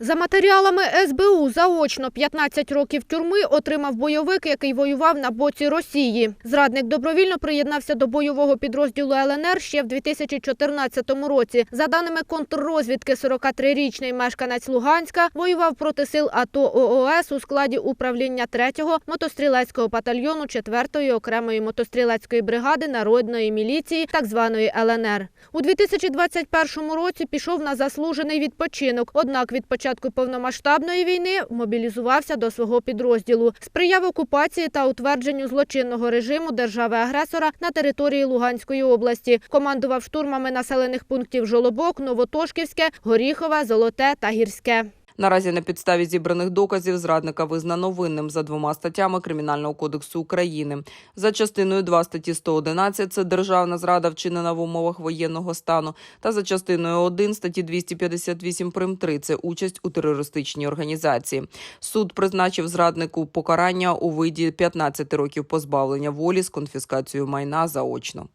За матеріалами СБУ заочно 15 років тюрми отримав бойовик, який воював на боці Росії. Зрадник добровільно приєднався до бойового підрозділу ЛНР ще в 2014 році. За даними контррозвідки, 43-річний мешканець Луганська воював проти сил АТО ООС у складі управління 3-го мотострілецького батальйону 4-ї окремої мотострілецької бригади народної міліції, так званої ЛНР. У 2021 році пішов на заслужений відпочинок. Однак від початку повномасштабної війни мобілізувався до свого підрозділу. Сприяв окупації та утвердженню злочинного режиму держави-агресора на території Луганської області. Командував штурмами населених пунктів Жолобок, Новотошківське, Горіхове, Золоте та Гірське. Наразі на підставі зібраних доказів зрадника визнано винним за двома статтями Кримінального кодексу України. За частиною 2 статті 111 – це державна зрада, вчинена в умовах воєнного стану, та за частиною 1 статті 258 прим. 3 – це участь у терористичній організації. Суд призначив зраднику покарання у виді 15 років позбавлення волі з конфіскацією майна заочно.